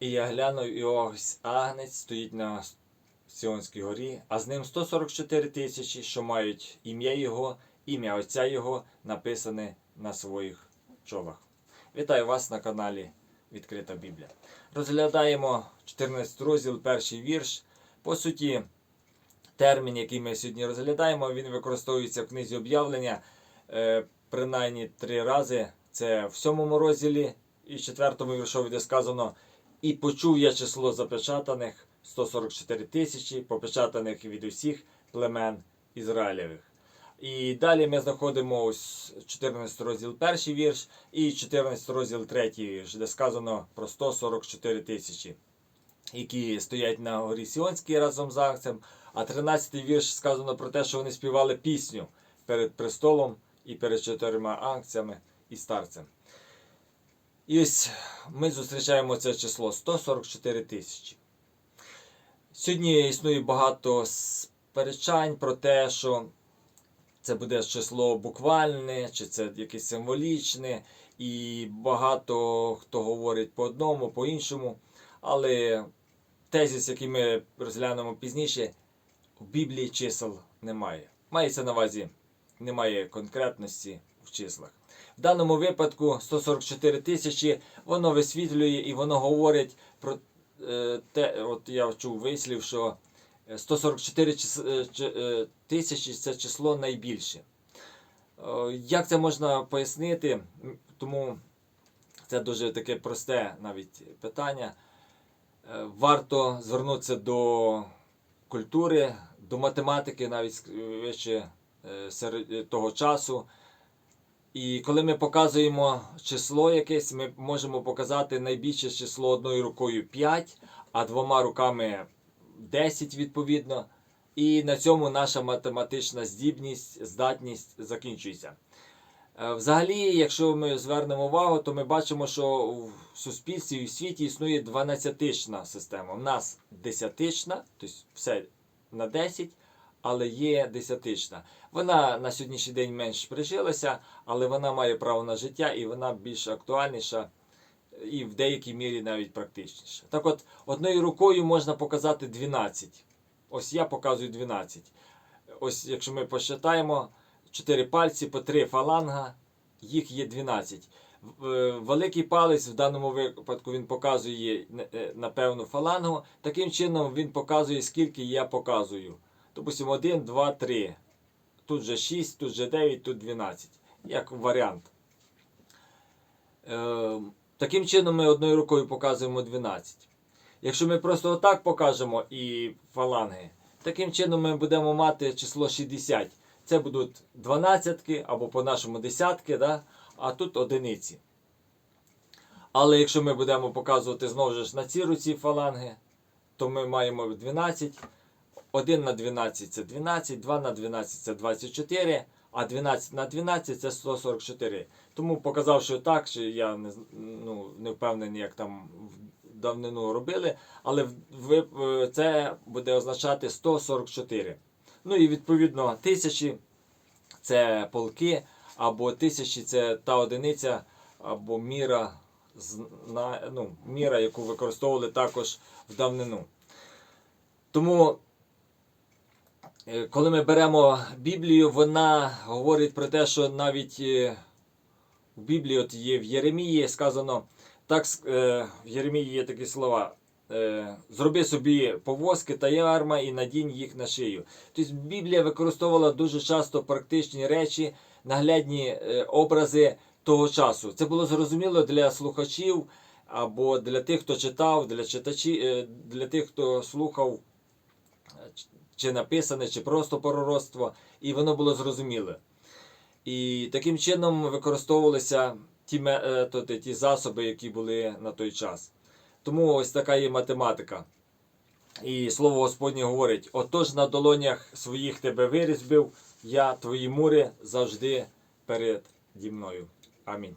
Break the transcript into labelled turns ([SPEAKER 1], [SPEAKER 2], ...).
[SPEAKER 1] І я глянув, і ось агнець стоїть на Сіонській горі, а з ним 144 тисячі, що мають ім'я Його, ім'я Отця Його написане на своїх чолах. Вітаю вас на каналі Відкрита Біблія. Розглядаємо 14 розділ, перший вірш. По суті, термін, який ми сьогодні розглядаємо, він використовується в книзі об'явлення е, принаймні три рази. Це в сьомому розділі і четвертому віршові, де сказано І почув я число запечатаних 144 тисячі, попечатаних від усіх племен Ізраїлевих. І далі ми знаходимо ось 14 розділ перший вірш і 14 розділ третій вірш, де сказано про 144 тисячі, які стоять на горі Сіонській разом з акцем. А 13 вірш сказано про те, що вони співали пісню перед престолом і перед чотирма акціями і старцем. І ось ми зустрічаємо це число 144 тисячі. Сьогодні існує багато сперечань про те, що це буде число буквальне, чи це якесь символічне, і багато хто говорить по одному, по іншому. Але тезіс, який ми розглянемо пізніше, в Біблії чисел немає. Мається на увазі, немає конкретності в числах. В даному випадку 144 тисячі, воно висвітлює і воно говорить про е, те, от я чув вислів, що 144 чис- е, е, тисячі це число найбільше. Як це можна пояснити? Тому це дуже таке просте навіть питання. Варто звернутися до культури, до математики, навіть вище того часу. І коли ми показуємо число якесь, ми можемо показати найбільше число одною рукою 5, а двома руками 10 відповідно. І на цьому наша математична здібність, здатність закінчується. Е, Взагалі, якщо ми звернемо увагу, то ми бачимо, що в суспільстві і в світі існує 12-тична система. У нас десятична, тобто все на 10, але є десятична. Вона на сьогоднішній день менш прижилася, але вона має право на життя і вона більш актуальніша і в деякій мірі навіть практичніша. Так от, одною рукою можна показати 12. Ось я показую 12. Ось якщо ми посчитаємо 4 пальці по 3 фаланга, їх є 12. Е, Великий палець в даному випадку він показує е, на певну фалангу. Таким чином він показує, скільки я показую. Допустимо, 1, 2, 3. Тут же 6, тут же 9, тут 12. Як варіант. Е, Таким чином ми одною рукою показуємо 12. Якщо ми просто отак покажемо і фаланги, таким чином ми будемо мати число 60. Це будуть 12 або по-нашому десятки, да? а тут одиниці. Але якщо ми будемо показувати знову ж на цій руці фаланги, то ми маємо 12. 1 на 12 це 12, 2 на 12 це 24, а 12 на 12 це 144. Тому показав, що так, що я не, ну, не впевнений, як там в давнину робили, але ви- е, це буде означати 144. Ну і відповідно тисячі це полки, або тисячі це та одиниця, або міра, ну, міра, яку використовували також в давнину. Тому Коли ми беремо Біблію, вона говорить про те, що навіть е, в Біблії от є в Єремії сказано, так е, в Єремії є такі слова. е, Зроби собі повозки та ярма і надінь їх на шию. Тобто Біблія використовувала дуже часто практичні речі, наглядні е, образи того часу. Це було зрозуміло для слухачів або для тих, хто читав, для читачів, е, для тих, хто слухав чи написане, чи просто пророцтво, і воно було зрозуміле. І таким чином використовувалися ті, е, то, ті засоби, які були на той час. Тому ось така є математика. І слово Господнє говорить: отож на долонях своїх тебе вирізбив, я твої мури завжди перед мною. Амінь.